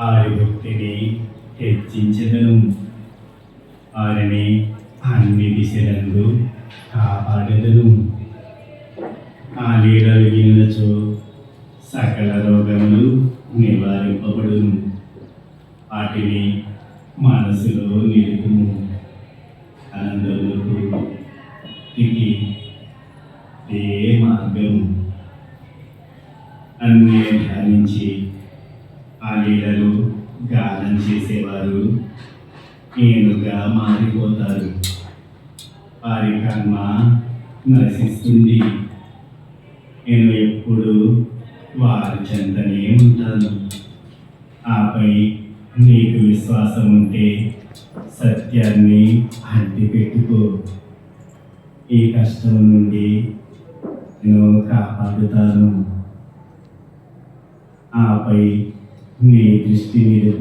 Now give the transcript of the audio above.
వారి భక్తిని హెచ్చించదను వారిని అన్ని దిశలందు కాపాడదను ఆ నీడలు వినుచో సకల రోగములు నివారింపబడును వాటిని మనసులో నిలుపుము అనంతములకు తిరిగి ఏ మార్గము అన్నీ ధ్యానించి ఆ లీలలు గానం చేసేవారు. ఏనుగా మారిపోతారు. వారి కర్మ నశిస్తుంది. నేను ఎప్పుడు వారి చెంతనే ఉంటాను. ఆపై నీకు విశ్వాసం ఉంటే సత్యాన్ని అడ్డు పెట్టుకో. ఈ కష్టం నుండి నేను కాపాడుతాను. ఆపై నీ దృష్టి నిలుపు